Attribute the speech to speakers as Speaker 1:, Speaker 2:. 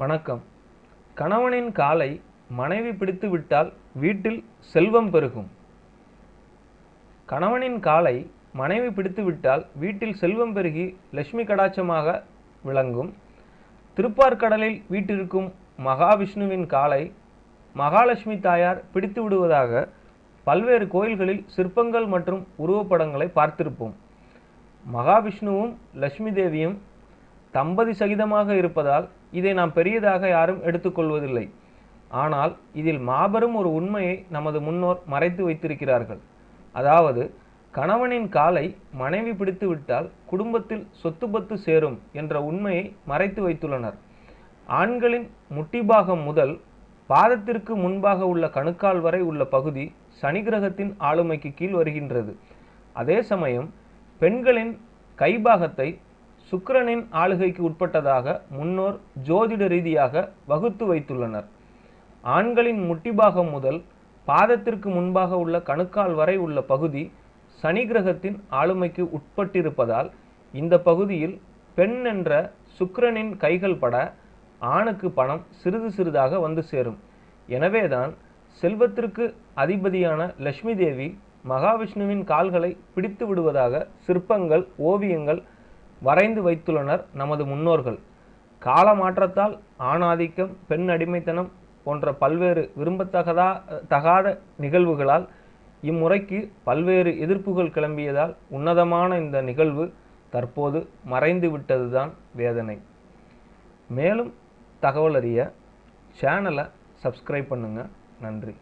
Speaker 1: வணக்கம். கணவனின் காலை மனைவி பிடித்து விட்டால் வீட்டில் செல்வம் பெருகும். கணவனின் காலை மனைவி பிடித்து விட்டால் வீட்டில் செல்வம் பெருகி லட்சுமி கடாட்சமாக விளங்கும். திருப்பார்கடலில் வீட்டிருக்கும் மகாவிஷ்ணுவின் காலை மகாலட்சுமி தாயார் பிடித்து விடுவதாக பல்வேறு கோயில்களில் சிற்பங்கள் மற்றும் உருவப்படங்களை பார்த்திருப்போம். மகாவிஷ்ணுவும் லட்சுமி தேவியும் தம்பதி சகிதமாக இருப்பதால் இதை நாம் பெரியதாக யாரும் எடுத்துக்கொள்வதில்லை. ஆனால் இதில் மாபெரும் ஒரு உண்மையை நமது முன்னோர் மறைத்து வைத்திருக்கிறார்கள். அதாவது கணவனின் காலை மனைவி பிடித்து விட்டால் குடும்பத்தில் சொத்து பத்து சேரும் என்ற உண்மையை மறைத்து வைத்துள்ளனர். ஆண்களின் முட்டிபாகம் முதல் பாதத்திற்கு முன்பாக உள்ள கணுக்கால் வரை உள்ள பகுதி சனி கிரகத்தின் ஆளுமைக்கு கீழ் வருகின்றது. அதே சமயம் பெண்களின் கைபாகத்தை சுக்கிரனின் ஆளுகைக்கு உட்பட்டதாக முன்னோர் ஜோதிட ரீதியாக வகுத்து வைத்துள்ளனர். ஆண்களின் முட்டிபாகம் முதல் பாதத்திற்கு முன்பாக உள்ள கணுக்கால் வரை உள்ள பகுதி சனி கிரகத்தின் ஆளுமைக்கு உட்பட்டிருப்பதால் இந்த பகுதியில் பெண் என்ற சுக்கிரனின் கைகள் பட ஆணுக்கு பணம் சிறிது சிறிதாக வந்து சேரும். எனவேதான் செல்வத்திற்கு அதிபதியான லட்சுமி தேவி மகாவிஷ்ணுவின் கால்களை பிடித்து விடுவதாக சிற்பங்கள் ஓவியங்கள் வரைந்து வைத்துள்ளனர் நமது முன்னோர்கள். கால மாற்றத்தால் ஆணாதிக்கம் பெண் அடிமைத்தனம் போன்ற பல்வேறு விரும்பத்தகதா தகாத நிகழ்வுகளால் இம்முறைக்கு பல்வேறு எதிர்ப்புகள் கிளம்பியதால் உன்னதமான இந்த நிகழ்வு தற்போது மறைந்து விட்டதுதான் வேதனை. மேலும் தகவல் அறிய சேனலை சப்ஸ்கிரைப் பண்ணுங்கள் நன்றி.